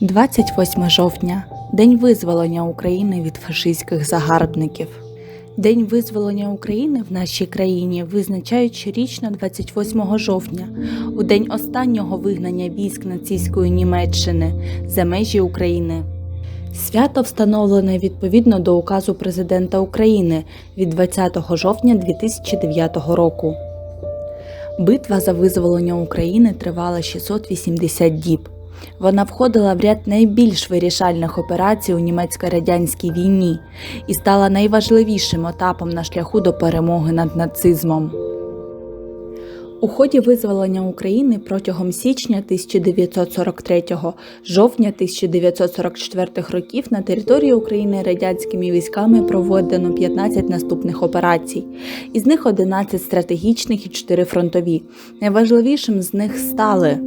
28 жовтня День визволення України від фашистських загарбників. День визволення України в нашій країні визначають щорічно 28 жовтня, у день останнього вигнання військ нацистської Німеччини за межі України. Свято встановлене відповідно до указу президента України від 20 жовтня 2009 року. Битва за визволення України тривала 680 діб. Вона входила в ряд найбільш вирішальних операцій у німецько-радянській війні і стала найважливішим етапом на шляху до перемоги над нацизмом. У ході визволення України протягом січня 1943 жовтня 1944 років на території України радянськими військами проведено 15 наступних операцій, із них 11 стратегічних і 4 фронтові. Найважливішим з них стали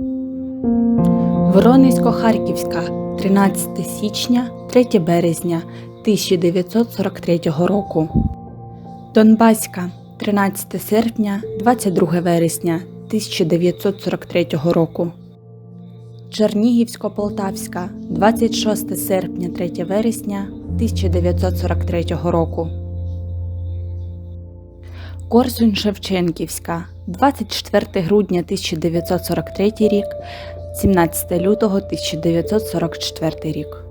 Воронезько-Харківська 13 січня 3 березня 1943 року. Донбаська 13 серпня 22 вересня 1943 року. Чернігівсько-Полтавська 26 серпня 3 вересня 1943 року. Корсунь Шевченківська 24 грудня 1943 рік 17 лютого 1944 рік.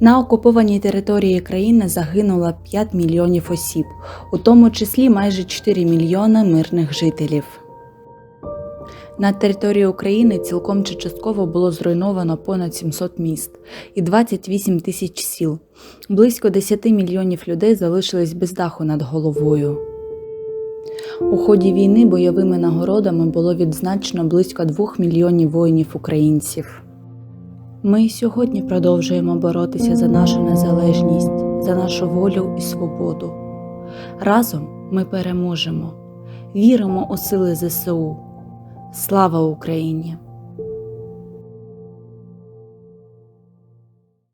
На окупованій території країни загинуло 5 мільйонів осіб, у тому числі майже 4 мільйони мирних жителів. На території України цілком чи частково було зруйновано понад 700 міст і 28 тисяч сіл. Близько 10 мільйонів людей залишились без даху над головою. У ході війни бойовими нагородами було відзначено близько 2 мільйонів воїнів українців. Ми й сьогодні продовжуємо боротися за нашу незалежність, за нашу волю і свободу. Разом ми переможемо, віримо у сили ЗСУ. Слава Україні!